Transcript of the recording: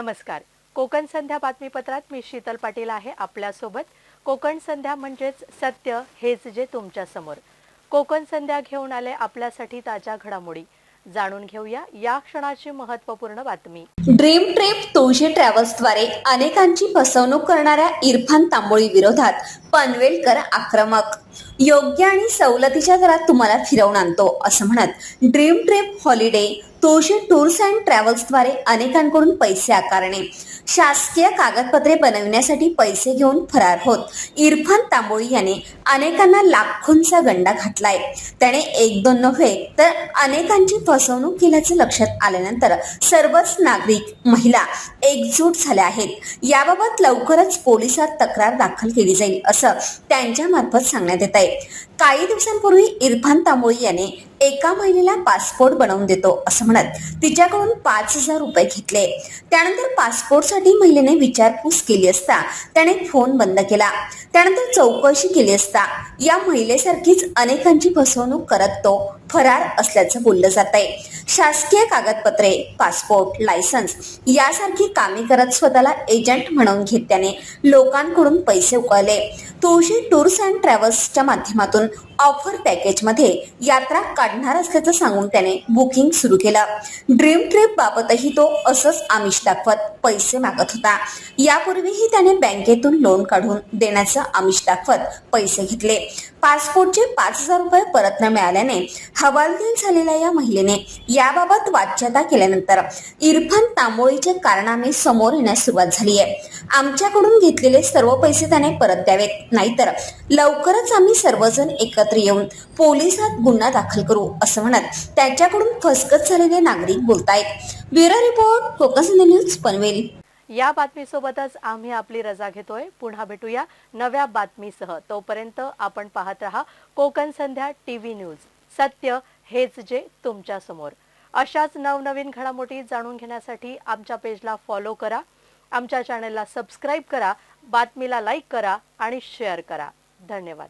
नमस्कार. कोकण संध्या बातमीपत्रात मी शीतल पाटील आहे आपल्यासोबत. कोकण संध्या म्हणजेच सत्य हेच जे तुमच्यासमोर. कोकण संध्या घेऊन आले आपल्यासाठी ताज्या घडामोडी. जाणून घेऊया या क्षणाची महत्त्वपूर्ण बातमी. ड्रीम ट्रिप तुळशी ट्रॅव्हल्सद्वारे अनेकांची फसवणूक करणाऱ्या इरफान तांबोळी विरोधात पनवेलकर आक्रमक. योग्य आणि सवलतीच्या दरात तुम्हाला फिरवून आणतो असं म्हणत dream trip holiday Tulshi tours and ट्रॅव्हल्सद्वारे अनेकांकडून पैसे आकारणे. शासकीय कागदपत्रे बनविण्यासाठी पैसे घेऊन फरार होत इरफान तांबोळी याने अनेकांना लाखोंचा गंडा घातलाय. त्याने एक दोन नव्हे तर अनेकांची फसवणूक केल्याचं लक्षात आल्यानंतर सर्वच नागरिक महिला एकजूट झाल्या आहेत. याबाबत लवकरच पोलिसात तक्रार दाखल केली जाईल असं त्यांच्यामार्फत सांगण्यात येत आहे काही दिवसांपूर्वी इरफान तांबोळी याने एका महिलेला पासपोर्ट बनवून देतो असं म्हणत तिच्याकडून पाच हजार रुपये घेतले. त्यानंतर पासपोर्टसाठी महिलेने विचारपूस केली असता त्याने फोन बंद केला. त्यानंतर चौकशी केली असता या महिलेसारखीच अनेकांची फसवणूक करत तो फरार असल्याचं बोललं जात आहे शासकीय कागदपत्रे पासपोर्ट लायसन्स यासारखी कामे करत स्वतःला एजंट म्हणून घेत त्याने लोकांकडून पैसे उकळले. तुळशी टूर्स अँड ट्रॅव्हल्सच्या माध्यमातून ऑफर पॅकेजमध्ये यात्रा काढणार असल्याचं सांगून त्याने बुकिंग सुरू केलं. ड्रीम ट्रिप बाबतही तो असंच आमिष दाखवत पैसे मागत होता. यापूर्वीही त्याने बँकेतून लोन काढून देण्याचं आमिष दाखवत पैसे घेतले. पासपोर्टचे पाच हजार रुपये परत न मिळाल्याने हवालदिल झालेल्या या महिलेने याबाबत वाच्यता केल्यानंतर इरफान तांबोळीचे कारणाने समोर येण्यास सुरुवात झाली आहे. आमच्याकडून घेतलेले सर्व पैसे त्याने परत द्यावेत. नाहीतर लवकरच आम्ही सर्वजण एकत्र येऊन पोलिसात गुन्हा दाखल करू. असं म्हणत त्याच्याकडून फसकत झालेले नागरिक बोलतायत. Bureau report focus news Panvel. या बातमीसोबतच आम्ही आपली रजा घेतोय. पुन्हा भेटूया नव्या बातमीसह. तोपर्यंत आपण पाहत रहा कोकण संध्या टीव्ही न्यूज. सत्य हेच जे तुमच्यासमोर. अशाच नवनवीन घडामोडी जाणून घेण्यासाठी आमच्या पेजला फॉलो करा. आमच्या चॅनलला सबस्क्राईब करा. बातमीला लाईक करा आणि शेअर करा. धन्यवाद.